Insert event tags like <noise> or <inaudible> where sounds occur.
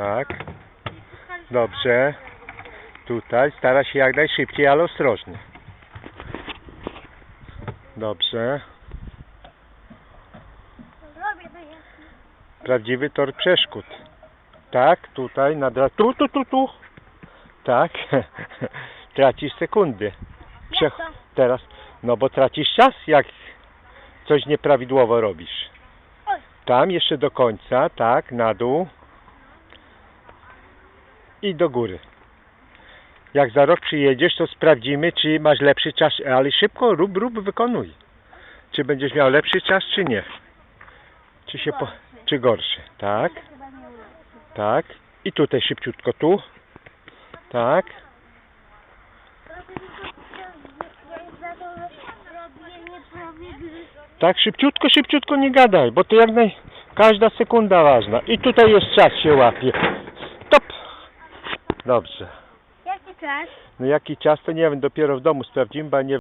Tak. Dobrze. Tutaj stara się jak najszybciej, ale ostrożnie. Dobrze. Robię to jest. Prawdziwy tor przeszkód. Tak, tutaj, na dra... tu, tu, tu, tu. Tak. <laughs> Tracisz sekundy. Prze... Jak to? Teraz, no bo tracisz czas, jak coś nieprawidłowo robisz. Tam jeszcze do końca, tak, na dół. I do góry. Jak za rok przyjedziesz, to sprawdzimy, czy masz lepszy czas, ale szybko rób, rób, wykonuj. Czy będziesz miał lepszy czas, czy nie. Czy się po... czy gorszy, tak, tak. I tutaj szybciutko, tu. Tak. Tak, szybciutko, szybciutko nie gadaj, bo to jak naj... każda sekunda ważna. I tutaj już czas się łapie. Dobrze. Jaki czas? No jaki czas to nie wiem, dopiero w domu sprawdzimy, bo ja nie